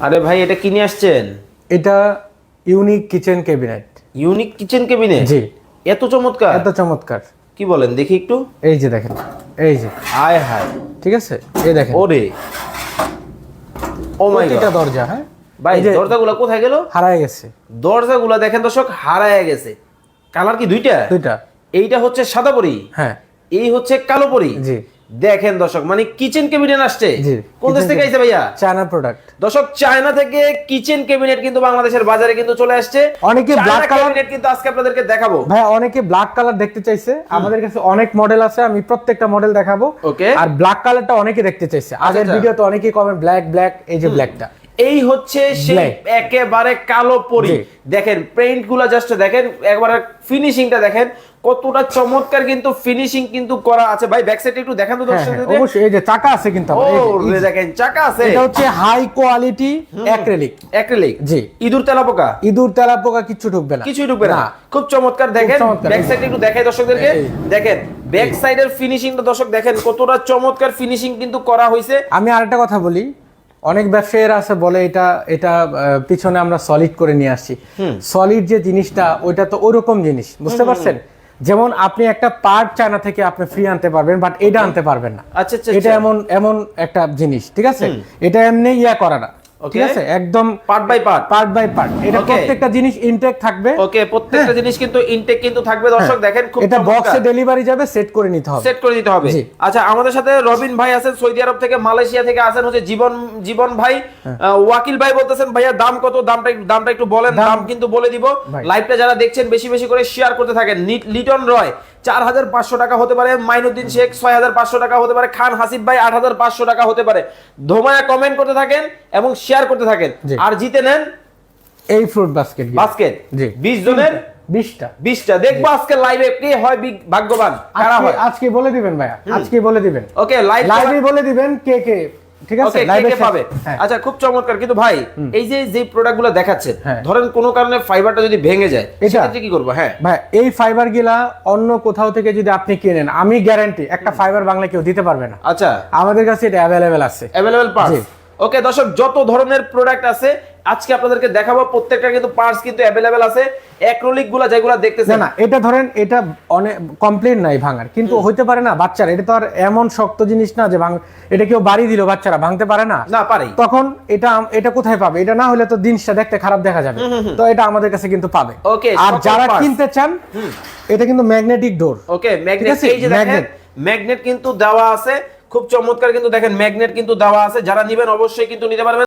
আরে ভাই এটা কিনে আসছেন? এটা unique kitchen cabinet. Unique kitchen কেবিনে জি। এত চমৎকার। এত চমৎকার। কি বলেন দেখি একটু। এই যে দেখেন এই যে। আয় হায়। ঠিক আছে? এই দেখেন। ওরে। ও মাই এটা দরজা হ্যাঁ? ভাই দরজাগুলো কোথায় গেল? হারায় গেছে। দরজাগুলো দেখেন দর্শক হারায় গেছে। কালার কি দুইটা? দুইটা। এইটা হচ্ছে সাদা পরি। হ্যাঁ। এই হচ্ছে কালো পরি। জি। দেখেন দর্শক মানে কিচেন ক্যাবিনেট আসছে। কোন দেশ থেকে আইছে ভাইয়া? চায়না প্রোডাক্ট দর্শক চায়না থেকে কিচেন ক্যাবিনেট কিন্তু বাংলাদেশের বাজারে কিন্তু চলে আসছে। অনেকে ব্ল্যাক কালার কিন্তু আজকে আপনাদেরকে দেখাবো। ভাই অনেকে ব্ল্যাক কালার দেখতে চাইছে। আমাদের কাছে অনেক মডেল আছে আমি প্রত্যেকটা মডেল দেখাবো। ওকে আর ব্ল্যাক কালারটা অনেকে দেখতে চাইছে। আগের। ভিডিওতে অনেকেই কমেন্ট ব্ল্যাক ব্ল্যাক এই যে ব্ল্যাকটা এই হচ্ছে সেই একেবারে কালো পরি। দেখেন পেইন্টগুলা জাস্ট দেখেন একবারে ফিনিশিংটা দেখেন কতটা চমৎকার কিন্তু ফিনিশিং কিন্তু করা আছে। ভাই ব্যাক সাইডে একটু দেখান তো হ্যাঁ হ্যাঁ, দর্শকদের। অবশ্যই এই যে চাকা আছে কিন্তু এই দেখেন চাকা আছে। এটা হচ্ছে হাই কোয়ালিটি অ্যাক্রিলিক অ্যাক্রিলিক জি। ইঁদুর তেলাপোকা? ইঁদুর তেলা পোকা কিচ্ছু ঢুকবে না। কিছুই ঢুকবে না। খুব চমৎকার দেখেন ব্যাক। সাইডে একটু দেখাই দর্শকদেরকে। দেখেন ব্যাক সাইডের ফিনিশিংটা দর্শক দেখেন কতটা চমৎকার ফিনিশিং কিন্তু করা হয়েছে আমি আরেকটা কথা বলি। অনেক ব্যবসায়ীরা আছে বলে এটা এটা পিছনে আমরা সলিড করে নিয়ে আসছি। সলিড যে জিনিসটা ওইটা তো ওরকম জিনিস বুঝতে পারছেন? যেমন আপনি একটা পার্ট চায়না থেকে আপনি ফ্রি আনতে পারবেন বাট এটা আনতে পারবেন না। আচ্ছা আচ্ছা এটা এমন এমন একটা জিনিস ঠিক আছে? এটা এমনি ইয়া করা না। ঠিক. আছে? একদম part by part part by part এটা প্রত্যেকটা জিনিস ইনটেক থাকবে। ওকে প্রত্যেকটা জিনিস কিন্তু ইনটেক কিন্তু থাকবে দর্শক দেখেন খুব হ্যাঁ। এটা বক্সে ডেলিভারি যাবে সেট করে নিতে হবে। সেট করে দিতে হবে। আচ্ছা আমাদের সাথে রবিন ভাই আছেন সৌদি আরব থেকে মালয়েশিয়া থেকে আছেন হচ্ছে জীবন জীবন ভাই। হ্যাঁ। ওয়াকিল ভাই বলতেছেন ভাইয়া দাম কত? দামটা দামটা একটু বলেন দাম- কিন্তু বলে দিব। লাইভটা যারা দেখছেন বেশি বেশি করে শেয়ার করতে থাকেন। লিটন রয় চার হাজার পাঁচশো টাকা হতে পারে। মাইনুদ্দিন শেখ ছয় হাজার পাঁচশো টাকা হতে পারে। খান হাসিব ভাই আট হাজার পাঁচশো টাকা হতে পারে। ধোমায়া কমেন্ট করতে থাকেন এবং শেয়ার করতে থাকেন। আর জিতে নেন এই ফ্রুট বাস্কেট বাস্কেট জি। বিশ জনের বিশটা। বিশটা। দেখব আজকে লাইভে কে হয় ভাগ্যবান কারা হয়? আজকে বলে দিবেন ভাইয়া। আজকে বলে দিবেন। ওকে লাইভ লাইভে বলে দিবেন কে কে ঠিক আছে? লাইভে পাবে? হ্যাঁ। আচ্ছা খুব চমৎকার। কিন্তু ভাই এই যে যে প্রোডাক্টগুলো দেখাচ্ছেন হ্যাঁ। ধরেন কোনো কারণে ফাইবারটা যদি ভেঙে যায়? সেক্ষেত্রে কি করব? হ্যাঁ। ভাই এই ফাইবারগুলা অন্য কোথাও থেকে যদি আপনি কিনেন আমি গ্যারান্টি একটা ফাইবার বাংলা কেউ দিতে পারবে না। আচ্ছা। আমাদের কাছে এটা অ্যাভেলেবেল আছে। Available parts. ওকে দর্শক যত ধরনের প্রোডাক্ট আছে আজকে আপনাদেরকে দেখাবো প্রত্যেকটা কিন্তু পার্টস কিন্তু অ্যাভেলেবেল আছে। অ্যাক্রিলিকগুলা যেগুলো দেখতেছেন। না এটা ধরেন এটা অনেক কমপ্লেন নাই ভাঙার। কিন্তু হইতে পারে না বাচ্চারা এটা তো আর এমন শক্ত জিনিস না যে ভাঙ এটা কেউ বাড়ি দিল বাচ্চারা ভাঙতে পারে না। না পারে তখন এটা এটা কোথায় পাবে? এটা না হলে তো জিনিসটা দেখতে খারাপ দেখা যাবে। তো এটা আমাদের কাছে কিন্তু পাবে। ওকে আর যারা। কিনতে চান এটা কিন্তু ম্যাগনেটিক ডোর ওকে ম্যাগনেট এই যে দেখেন ম্যাগনেট কিন্তু দেওয়া আছে। খুব চমৎকার কিন্তু দেখেন ম্যাগনেট কিন্তু দেওয়া আছে। যারা নিবেন অবশ্যই কিন্তু নিতে পারবেন।